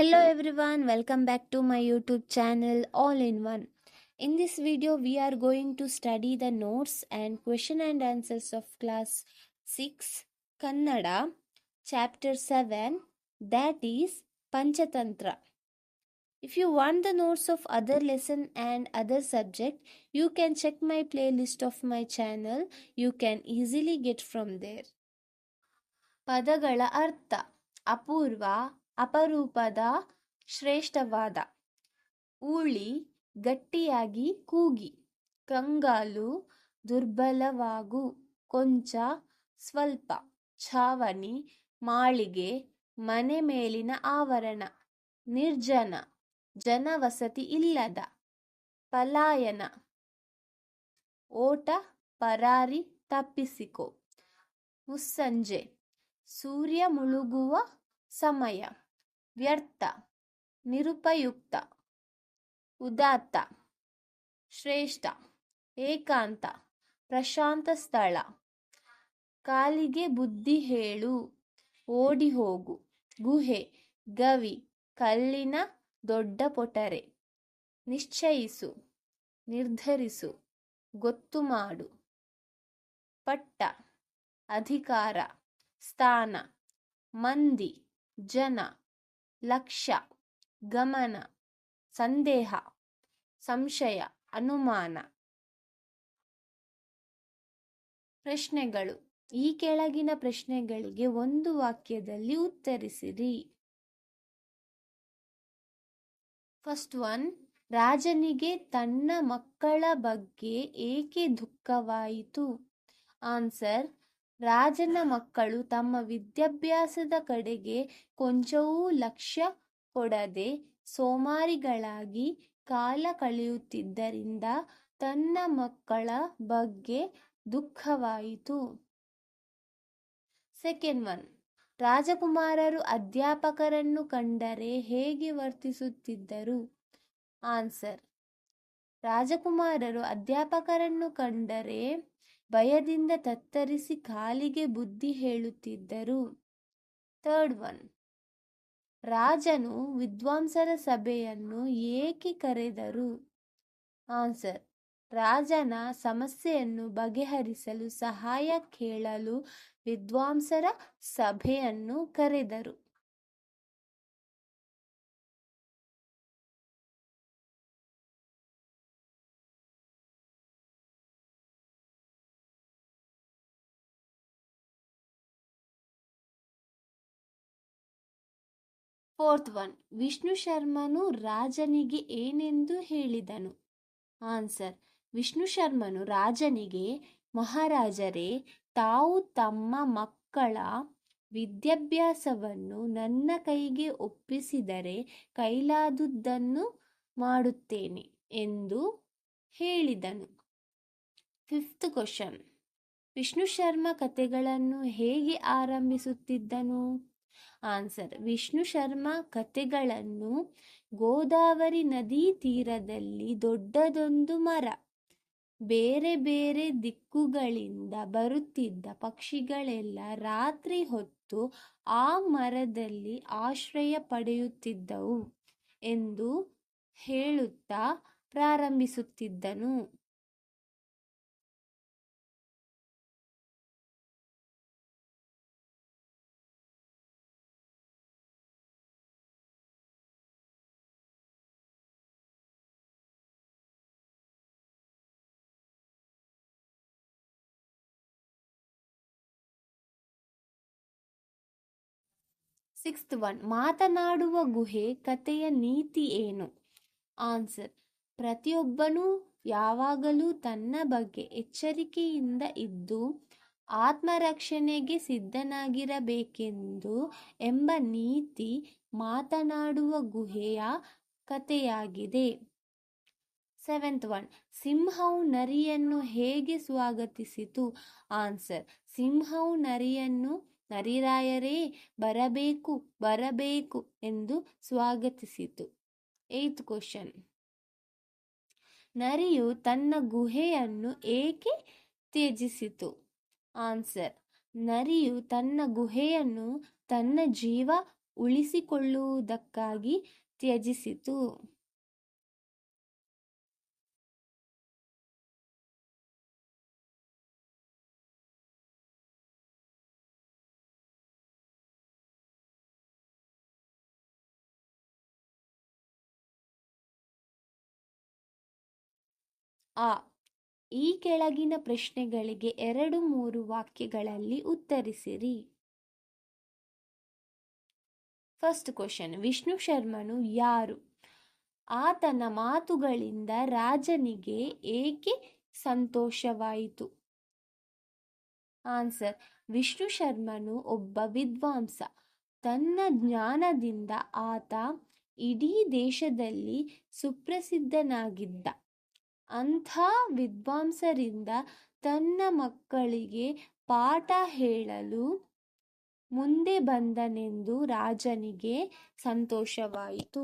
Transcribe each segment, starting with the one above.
Hello everyone, welcome back to my YouTube channel All in One. In this video, we are going to study the notes and question and answers of class 6 Kannada, chapter 7, that is Panchatantra. If you want the notes of other lesson and other subject, you can check my playlist of my channel. You can easily get from there. ಪದಗಳ ಅರ್ಥ ಅಪೂರ್ವ ಅಪರೂಪದ ಶ್ರೇಷ್ಠವಾದ. ಉಳಿ ಗಟ್ಟಿಯಾಗಿ ಕೂಗಿ. ಕಂಗಾಲು ದುರ್ಬಲವಾಗು. ಕೊಂಚ ಸ್ವಲ್ಪ ಛಾವಣಿ. ಮಾಳಿಗೆ ಮನೆ ಮೇಲಿನ ಆವರಣ. ನಿರ್ಜನ ಜನವಸತಿ ಇಲ್ಲದ. ಪಲಾಯನ ಓಟ ಪರಾರಿ ತಪ್ಪಿಸಿಕೊ. ಮುಸ್ಸಂಜೆ ಸೂರ್ಯ ಮುಳುಗುವ ಸಮಯ. ವ್ಯರ್ಥ, ನಿರುಪಯುಕ್ತ, ಉದಾತ್ತ, ಶ್ರೇಷ್ಠ, ಏಕಾಂತ, ಪ್ರಶಾಂತ ಸ್ಥಳ. ಕಾಲಿಗೆ ಬುದ್ಧಿ ಹೇಳು, ಓಡಿ ಹೋಗು. ಗುಹೆ, ಗವಿ, ಕಲ್ಲಿನ ದೊಡ್ಡ ಪೊಟರೆ. ನಿಶ್ಚಯಿಸು, ನಿರ್ಧರಿಸು, ಗೊತ್ತು ಮಾಡು. ಪಟ್ಟ, ಅಧಿಕಾರ, ಸ್ಥಾನ, ಮಂದಿ, ಜನ. ಲಕ್ಷ್ಯ ಗಮನ, ಸಂದೇಹ, ಸಂಶಯ, ಅನುಮಾನ. ಪ್ರಶ್ನೆಗಳು. ಈ ಕೆಳಗಿನ ಪ್ರಶ್ನೆಗಳಿಗೆ ಒಂದು ವಾಕ್ಯದಲ್ಲಿ ಉತ್ತರಿಸಿರಿ. ಫಸ್ಟ್ ಒನ್ ರಾಜನಿಗೆ ತನ್ನ ಮಕ್ಕಳ ಬಗ್ಗೆ ಏಕೆ ದುಃಖವಾಯಿತು? ಆನ್ಸರ್ ರಾಜನ ಮಕ್ಕಳು ತಮ್ಮ ವಿದ್ಯಾಭ್ಯಾಸದ ಕಡೆಗೆ ಕೊಂಚವೂ ಲಕ್ಷ್ಯ ಕೊಡದೆ ಸೋಮಾರಿಗಳಾಗಿ ಕಾಲ ಕಳೆಯುತ್ತಿದ್ದರಿಂದ ತನ್ನ ಮಕ್ಕಳ ಬಗ್ಗೆ ದುಃಖವಾಯಿತು. Second one. ರಾಜಕುಮಾರರು ಅಧ್ಯಾಪಕರನ್ನು ಕಂಡರೆ ಹೇಗೆ ವರ್ತಿಸುತ್ತಿದ್ದರು? ಆನ್ಸರ್. ರಾಜಕುಮಾರರು ಅಧ್ಯಾಪಕರನ್ನು ಕಂಡರೆ ಭಯದಿಂದ ತತ್ತರಿಸಿ ಕಾಲಿಗೆ ಬುದ್ಧಿ ಹೇಳುತ್ತಿದ್ದರು. Third one. ರಾಜನು ವಿದ್ವಾಂಸರ ಸಭೆಯನ್ನು ಏಕೆ ಕರೆದರು? ಆನ್ಸರ್. ರಾಜನ ಸಮಸ್ಯೆಯನ್ನು ಬಗೆಹರಿಸಲು ಸಹಾಯ ಕೇಳಲು ವಿದ್ವಾಂಸರ ಸಭೆಯನ್ನು ಕರೆದರು. ಫೋರ್ತ್ ಒನ್ ವಿಷ್ಣು ಶರ್ಮನು ರಾಜನಿಗೆ ಏನೆಂದು ಹೇಳಿದನು? ಆನ್ಸರ್ ವಿಷ್ಣು ಶರ್ಮನು ರಾಜನಿಗೆ ಮಹಾರಾಜರೇ, ತಾವು ತಮ್ಮ ಮಕ್ಕಳ ವಿದ್ಯಾಭ್ಯಾಸವನ್ನು ನನ್ನ ಕೈಗೆ ಒಪ್ಪಿಸಿದರೆ ಕೈಲಾದುದನ್ನು ಮಾಡುತ್ತೇನೆ ಎಂದು ಹೇಳಿದನು. ಫಿಫ್ತ್ ಕ್ವಶನ್ ವಿಷ್ಣು ಶರ್ಮ ಕಥೆಗಳನ್ನು ಹೇಗೆ ಆರಂಭಿಸುತ್ತಿದ್ದನು? ಆನ್ಸರ್ ವಿಷ್ಣು ಶರ್ಮಾ ಕತೆಗಳನ್ನು ಗೋದಾವರಿ ನದಿ ತೀರದಲ್ಲಿ ದೊಡ್ಡದೊಂದು ಮರ ಬೇರೆ ಬೇರೆ ದಿಕ್ಕುಗಳಿಂದ ಬರುತ್ತಿದ್ದ ಪಕ್ಷಿಗಳೆಲ್ಲ ರಾತ್ರಿ ಹೊತ್ತು ಆ ಮರದಲ್ಲಿ ಆಶ್ರಯ ಪಡೆಯುತ್ತಿದ್ದವು ಎಂದು ಹೇಳುತ್ತಾ ಪ್ರಾರಂಭಿಸುತ್ತಿದ್ದನು ಸಿಕ್ಸ್ತ್ ಒನ್ ಮಾತನಾಡುವ ಗುಹೆ ಕಥೆಯ ನೀತಿ ಏನು? ಆನ್ಸರ್ ಪ್ರತಿಯೊಬ್ಬನೂ ಯಾವಾಗಲೂ ತನ್ನ ಬಗ್ಗೆ ಎಚ್ಚರಿಕೆಯಿಂದ ಇದ್ದು ಆತ್ಮರಕ್ಷಣೆಗೆ ಸಿದ್ಧನಾಗಿರಬೇಕೆಂದು ಎಂಬ ನೀತಿ ಮಾತನಾಡುವ ಗುಹೆಯ ಕಥೆಯಾಗಿದೆ. ಸೆವೆಂತ್ ಒನ್ ಸಿಂಹವು ನರಿಯನ್ನು ಹೇಗೆ ಸ್ವಾಗತಿಸಿತು? ಆನ್ಸರ್ ಸಿಂಹವು ನರಿಯನ್ನು ನರಿರಾಯರೇ, ಬರಬೇಕು ಬರಬೇಕು ಎಂದು ಸ್ವಾಗತಿಸಿತು. Eighth question. ನರಿಯು ತನ್ನ ಗುಹೆಯನ್ನು ಏಕೆ ತ್ಯಜಿಸಿತು? ಆನ್ಸರ್. ನರಿಯು ತನ್ನ ಗುಹೆಯನ್ನು ತನ್ನ ಜೀವ ಉಳಿಸಿಕೊಳ್ಳುವುದಕ್ಕಾಗಿ ತ್ಯಜಿಸಿತು. ಆ, ಈ ಕೆಳಗಿನ ಪ್ರಶ್ನೆಗಳಿಗೆ ಎರಡು ಮೂರು ವಾಕ್ಯಗಳಲ್ಲಿ ಉತ್ತರಿಸಿರಿ. ಫಸ್ಟ್ ಕ್ವಶನ್ ವಿಷ್ಣು ಶರ್ಮನು ಯಾರು? ಆತನ ಮಾತುಗಳಿಂದ ರಾಜನಿಗೆ ಏಕೆ ಸಂತೋಷವಾಯಿತು? ಆನ್ಸರ್ ವಿಷ್ಣು ಶರ್ಮನು ಒಬ್ಬ ವಿದ್ವಾಂಸ. ತನ್ನ ಜ್ಞಾನದಿಂದ ಆತ ಇಡೀ ದೇಶದಲ್ಲಿ ಸುಪ್ರಸಿದ್ಧನಾಗಿದ್ದ. ಅಂಥ ವಿದ್ವಾಂಸರಿಂದ ತನ್ನ ಮಕ್ಕಳಿಗೆ ಪಾಠ ಹೇಳಲು ಮುಂದೆ ಬಂದನೆಂದು ರಾಜನಿಗೆ ಸಂತೋಷವಾಯಿತು.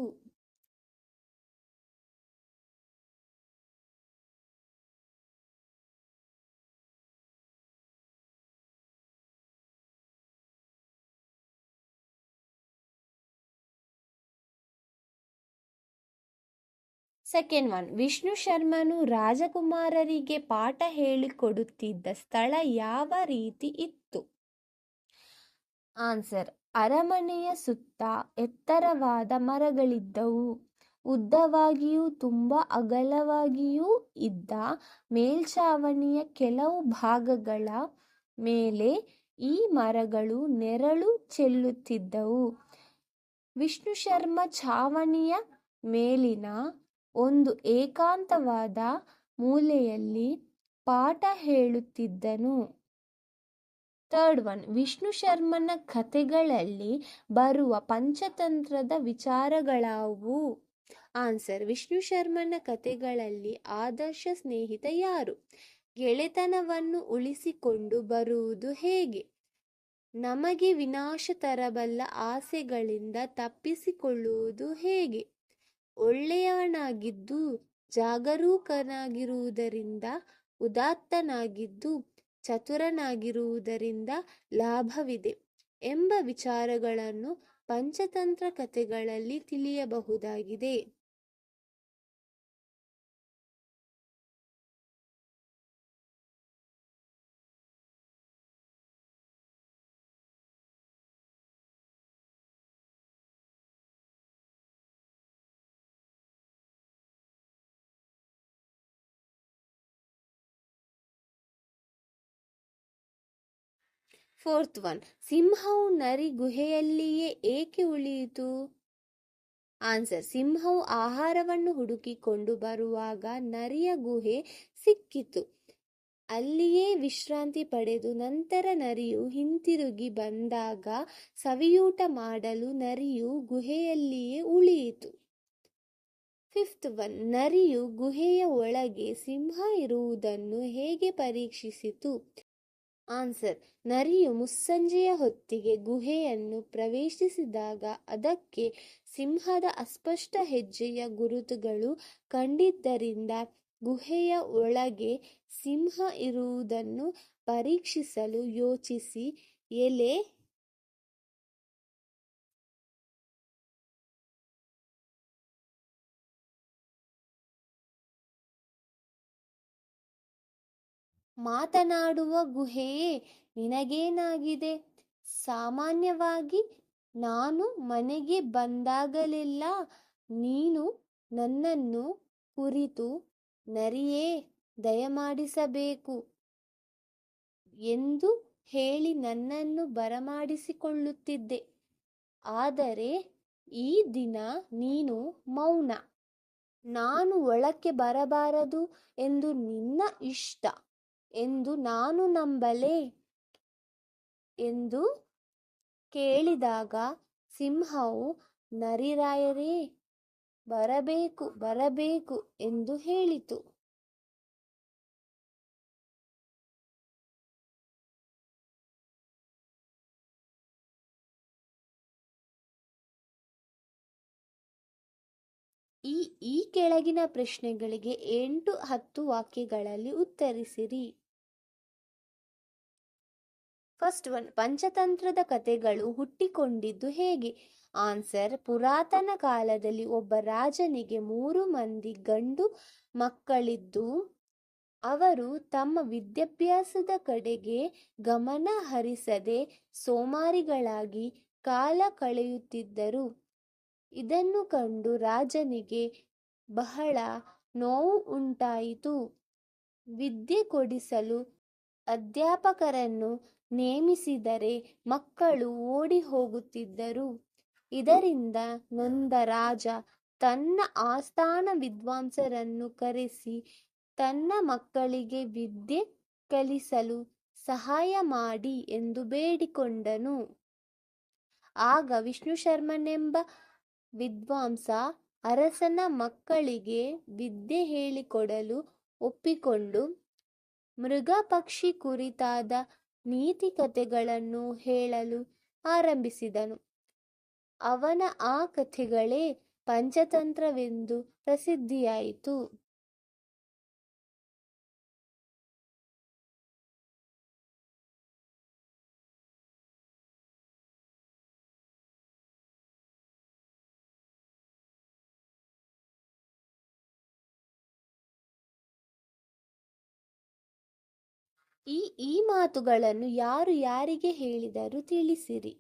ಸೆಕೆಂಡ್ ಒನ್ ವಿಷ್ಣು ಶರ್ಮನು ರಾಜಕುಮಾರರಿಗೆ ಪಾಠ ಹೇಳಿಕೊಡುತ್ತಿದ್ದ ಸ್ಥಳ ಯಾವ ರೀತಿ ಇತ್ತು ಆನ್ಸರ್ ಅರಮನೆಯ ಸುತ್ತ ಎತ್ತರವಾದ ಮರಗಳಿದ್ದವು ಉದ್ದವಾಗಿಯೂ ತುಂಬ ಅಗಲವಾಗಿಯೂ ಇದ್ದ ಮೇಲ್ಛಾವಣಿಯ ಕೆಲವು ಭಾಗಗಳ ಮೇಲೆ ಈ ಮರಗಳು ನೆರಳು ಚೆಲ್ಲುತ್ತಿದ್ದವು. ವಿಷ್ಣು ಶರ್ಮ ಛಾವಣಿಯ ಮೇಲಿನ ಒಂದು ಏಕಾಂತವಾದ ಮೂಲೆಯಲ್ಲಿ ಪಾಠ ಹೇಳುತ್ತಿದ್ದನು. ಥರ್ಡ್ ಒನ್, ವಿಷ್ಣು ಶರ್ಮನ ಕಥೆಗಳಲ್ಲಿ ಬರುವ ಪಂಚತಂತ್ರದ ವಿಚಾರಗಳಾವು? ಆನ್ಸರ್, ವಿಷ್ಣು ಶರ್ಮನ ಕಥೆಗಳಲ್ಲಿ ಆದರ್ಶ ಸ್ನೇಹಿತ ಯಾರು? ಗೆಳೆತನವನ್ನು ಉಳಿಸಿಕೊಂಡು ಬರುವುದು ಹೇಗೆ? ನಮಗೆ ವಿನಾಶ ತರಬಲ್ಲ ಆಸೆಗಳಿಂದ ತಪ್ಪಿಸಿಕೊಳ್ಳುವುದು ಹೇಗೆ? ಒಳ್ಳೆಯವನಾಗಿದ್ದು ಜಾಗರೂಕನಾಗಿರುವುದರಿಂದ ಉದಾತ್ತನಾಗಿದ್ದು ಚತುರನಾಗಿರುವುದರಿಂದ ಲಾಭವಿದೆ ಎಂಬ ವಿಚಾರಗಳನ್ನು ಪಂಚತಂತ್ರ ಕಥೆಗಳಲ್ಲಿ ತಿಳಿಯಬಹುದಾಗಿದೆ. ಫೋರ್ತ್ ಒನ್ ಸಿಂಹವು ನರಿ ಗುಹೆಯಲ್ಲಿಯೇ ಏಕೆ ಉಳಿಯಿತು? ಆನ್ಸರ್ ಸಿಂಹವು ಆಹಾರವನ್ನು ಹುಡುಕಿಕೊಂಡು ಬರುವಾಗ ನರಿಯ ಗುಹೆ ಸಿಕ್ಕಿತು. ಅಲ್ಲಿಯೇ ವಿಶ್ರಾಂತಿ ಪಡೆದು ನಂತರ ನರಿಯು ಹಿಂತಿರುಗಿ ಬಂದಾಗ ಸವಿಯೂಟ ಮಾಡಲು ನರಿಯು ಗುಹೆಯಲ್ಲಿಯೇ ಉಳಿಯಿತು. ಫಿಫ್ತ್ ಒನ್ ನರಿಯು ಗುಹೆಯ ಒಳಗೆ ಸಿಂಹ ಇರುವುದನ್ನು ಹೇಗೆ ಪರೀಕ್ಷಿಸಿತು? ಆನ್ಸರ್ ನರಿಯು ಮುಸ್ಸಂಜೆಯ ಹೊತ್ತಿಗೆ ಗುಹೆಯನ್ನು ಪ್ರವೇಶಿಸಿದಾಗ ಅದಕ್ಕೆ ಸಿಂಹದ ಅಸ್ಪಷ್ಟ ಹೆಜ್ಜೆಯ ಗುರುತುಗಳು ಕಂಡಿದ್ದರಿಂದ ಗುಹೆಯ ಒಳಗೆ ಸಿಂಹ ಇರುವುದನ್ನು ಪರೀಕ್ಷಿಸಲು ಯೋಚಿಸಿ. ಎಲೆ ಮಾತನಾಡುವ ಗುಹೆಯೇ ನಿನಗೇನಾಗಿದೆ? ಸಾಮಾನ್ಯವಾಗಿ ನಾನು ಮನೆಗೆ ಬಂದಾಗಲೆಲ್ಲ ನೀನು ನನ್ನನ್ನು ಕುರಿತು ನರಿಯೇ ದಯಮಾಡಿಸಬೇಕು ಎಂದು ಹೇಳಿ ನನ್ನನ್ನು ಬರಮಾಡಿಸಿಕೊಳ್ಳುತ್ತಿದ್ದೆ. ಆದರೆ ಈ ದಿನ ನೀನು ಮೌನ. ನಾನು ಒಳಕ್ಕೆ ಬರಬಾರದು ಎಂದು ನಿನ್ನ ಇಷ್ಟ. ಎಂದು ನಾನು ನಂಬಲೇ? ಎಂದು ಕೇಳಿದಾಗ ಸಿಂಹವು, ನರಿರಾಯರೇ, ಬರಬೇಕು ಬರಬೇಕು ಎಂದು ಹೇಳಿತು. ಈ ಈ ಕೆಳಗಿನ ಪ್ರಶ್ನೆಗಳಿಗೆ ಎಂಟು ಹತ್ತು ವಾಕ್ಯಗಳಲ್ಲಿ ಉತ್ತರಿಸಿರಿ. ಫಸ್ಟ್ ಒನ್ ಪಂಚತಂತ್ರದ ಕಥೆಗಳು ಹುಟ್ಟಿಕೊಂಡಿದ್ದು ಹೇಗೆ? ಆನ್ಸರ್ ಪುರಾತನ ಕಾಲದಲ್ಲಿ ಒಬ್ಬ ರಾಜನಿಗೆ ಮೂರು ಮಂದಿ ಗಂಡು ಮಕ್ಕಳಿದ್ದು, ಅವರು ತಮ್ಮ ವಿದ್ಯಾಭ್ಯಾಸದ ಕಡೆಗೆ ಗಮನ ಹರಿಸದೆ ಸೋಮಾರಿಗಳಾಗಿ ಕಾಲ ಕಳೆಯುತ್ತಿದ್ದರು. ಇದನ್ನು ಕಂಡು ರಾಜನಿಗೆ ಬಹಳ ನೋವು ಉಂಟಾಯಿತು. ವಿದ್ಯೆ ಕೊಡಿಸಲು ಅಧ್ಯಾಪಕರನ್ನು ನೇಮಿಸಿದರೆ ಮಕ್ಕಳು ಓಡಿ ಹೋಗುತ್ತಿದ್ದರು ಇದರಿಂದ ನೊಂದ ರಾಜ ತನ್ನ ಆಸ್ಥಾನ ವಿದ್ವಾಂಸರನ್ನು ಕರೆಸಿ ತನ್ನ ಮಕ್ಕಳಿಗೆ ವಿದ್ಯೆ ಕಲಿಸಲು ಸಹಾಯ ಮಾಡಿ ಎಂದು ಬೇಡಿಕೊಂಡನು. ಆಗ ವಿಷ್ಣು ಶರ್ಮನೆಂಬ ವಿದ್ವಾಂಸ ಅರಸನ ಮಕ್ಕಳಿಗೆ ವಿದ್ಯೆ ಹೇಳಿಕೊಡಲು ಒಪ್ಪಿಕೊಂಡು ಮೃಗ ಪಕ್ಷಿ ಕುರಿತಾದ ನೀತಿ ಕಥೆಗಳನ್ನು ಹೇಳಲು ಆರಂಭಿಸಿದನು. ಅವನ ಆ ಕಥೆಗಳೇ ಪಂಚತಂತ್ರವೆಂದು ಪ್ರಸಿದ್ಧಿಯಾಯಿತು. ಈ ಈ ಮಾತುಗಳನ್ನು ಯಾರು ಯಾರಿಗೆ ಹೇಳಿದರು ತಿಳಿಸಿರಿ.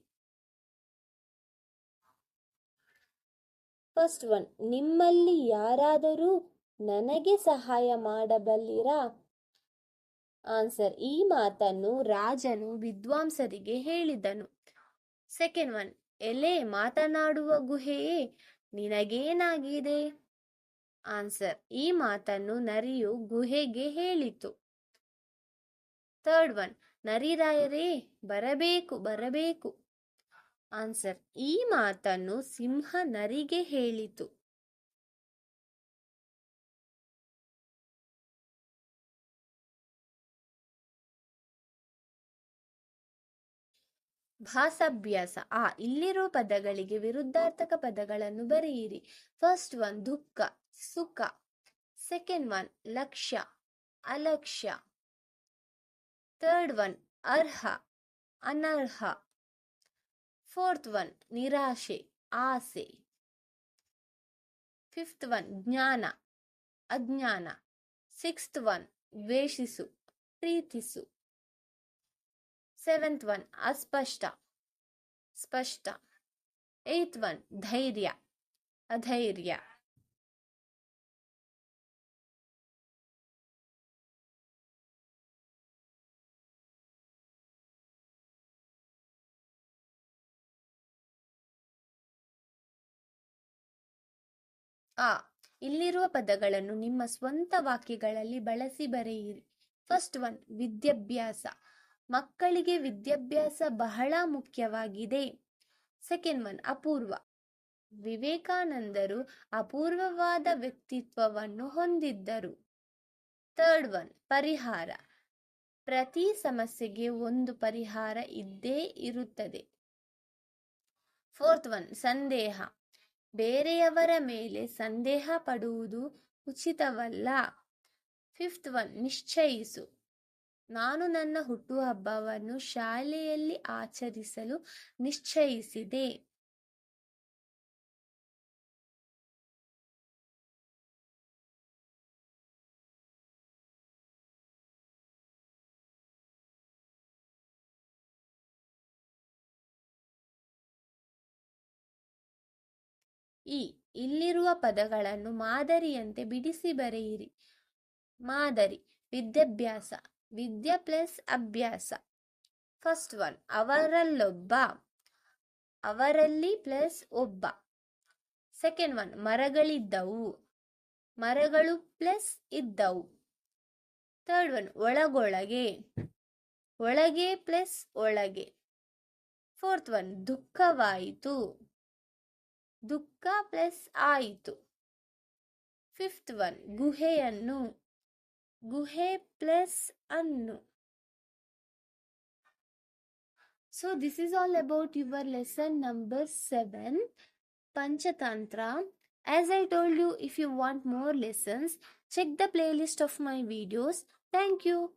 ಫಸ್ಟ್ ಒನ್ ನಿಮ್ಮಲ್ಲಿ ಯಾರಾದರೂ ನನಗೆ ಸಹಾಯ ಮಾಡಬಲ್ಲಿರಾ? ಆನ್ಸರ್ ಈ ಮಾತನ್ನು ರಾಜನು ವಿದ್ವಾಂಸರಿಗೆ ಹೇಳಿದನು. ಸೆಕೆಂಡ್ ಒನ್ ಎಲೆ ಮಾತನಾಡುವ ಗುಹೆಯೇ ನಿನಗೇನಾಗಿದೆ? ಆನ್ಸರ್ ಈ ಮಾತನ್ನು ನರಿಯು ಗುಹೆಗೆ ಹೇಳಿತು. Third one. ನರಿರಾಯರೇ, ಬರಬೇಕು ಬರಬೇಕು. ಆನ್ಸರ್, ಈ ಮಾತನ್ನು ಸಿಂಹ ನರಿಗೆ ಹೇಳಿತು. ಭಾಸಾಭ್ಯಾಸ. ಆ ಇಲ್ಲಿರುವ ಪದಗಳಿಗೆ ವಿರುದ್ಧಾರ್ಥಕ ಪದಗಳನ್ನು ಬರೆಯಿರಿ. ಫಸ್ಟ್ ಒನ್, ದುಃಖ, ಸುಖ. ಸೆಕೆಂಡ್ ಒನ್, ಲಕ್ಷ್ಯ, ಅಲಕ್ಷ್ಯ. ಥರ್ಡ್ ಒನ್ ಅರ್ಹ ಅನರ್ಹ ಫೋರ್ತ್ ಒನ್ ನಿರಾಶೆ ಆಸೆ ಫಿಫ್ತ್ ಒನ್ ಜ್ಞಾನ ಅಜ್ಞಾನ ಸಿಕ್ಸ್ತ್ ಒನ್ ದ್ವೇಷಿಸು ಪ್ರೀತಿಸು ಸೆವೆಂತ್ ಒನ್ ಅಸ್ಪಷ್ಟ ಸ್ಪಷ್ಟ ಏತ್ ಒನ್ ಧೈರ್ಯ ಅಧೈರ್ಯ ಆ, ಇಲ್ಲಿರುವ ಪದಗಳನ್ನು ನಿಮ್ಮ ಸ್ವಂತ ವಾಕ್ಯಗಳಲ್ಲಿ ಬಳಸಿ ಬರೆಯಿರಿ. ಫಸ್ಟ್ ಒನ್ ವಿದ್ಯಾಭ್ಯಾಸ. ಮಕ್ಕಳಿಗೆ ವಿದ್ಯಾಭ್ಯಾಸ ಬಹಳ ಮುಖ್ಯವಾಗಿದೆ. ಸೆಕೆಂಡ್ ಒನ್ ಅಪೂರ್ವ. ವಿವೇಕಾನಂದರು ಅಪೂರ್ವವಾದ ವ್ಯಕ್ತಿತ್ವವನ್ನು ಹೊಂದಿದ್ದರು. ಥರ್ಡ್ ಒನ್ ಪರಿಹಾರ. ಪ್ರತಿ ಸಮಸ್ಯೆಗೆ ಒಂದು ಪರಿಹಾರ ಇದ್ದೇ ಇರುತ್ತದೆ. ಫೋರ್ತ್ ಒನ್ ಸಂದೇಹ. ಬೇರೆಯವರ ಮೇಲೆ ಸಂದೇಹ ಪಡುವುದು ಉಚಿತವಲ್ಲ. ಫಿಫ್ತ್ ಒನ್ ನಿಶ್ಚಯಿಸು. ನಾನು ನನ್ನ ಹುಟ್ಟುಹಬ್ಬವನ್ನು ಶಾಲೆಯಲ್ಲಿ ಆಚರಿಸಲು ನಿಶ್ಚಯಿಸಿದೆ. ಈ ಇಲ್ಲಿರುವ ಪದಗಳನ್ನು ಮಾದರಿಯಂತೆ ಬಿಡಿಸಿ ಬರೆಯಿರಿ. ಮಾದರಿ, ವಿದ್ಯಾಭ್ಯಾಸ, ವಿದ್ಯಾ ಪ್ಲಸ್ ಅಭ್ಯಾಸ. ಫಸ್ಟ್ ಒನ್, ಅವರಲ್ಲೊಬ್ಬ. ಅವರಲ್ಲಿ ಪ್ಲಸ್ ಒಬ್ಬ. ಸೆಕೆಂಡ್ ಒನ್, ಮರಗಳಿದ್ದವು. ಮರಗಳು ಪ್ಲಸ್ ಇದ್ದವು. ಥರ್ಡ್ ಒನ್, ಒಳಗೊಳಗೆ. ಒಳಗೆ ಪ್ಲಸ್ ಒಳಗೆ. ಫೋರ್ತ್ ಒನ್, ದುಃಖವಾಯಿತು. ದುಃಖ ಪ್ಲಸ್ ಆಯಿತು ಫಿಫ್ತ್ ಒನ್ ಗುಹೆಯನ್ನು ಗುಹೆ ಪ್ಲಸ್ ಅನ್ನು so this is all about your lesson number 7 Panchatantra. As I told you, if you want more lessons, check the playlist of my videos. Thank you.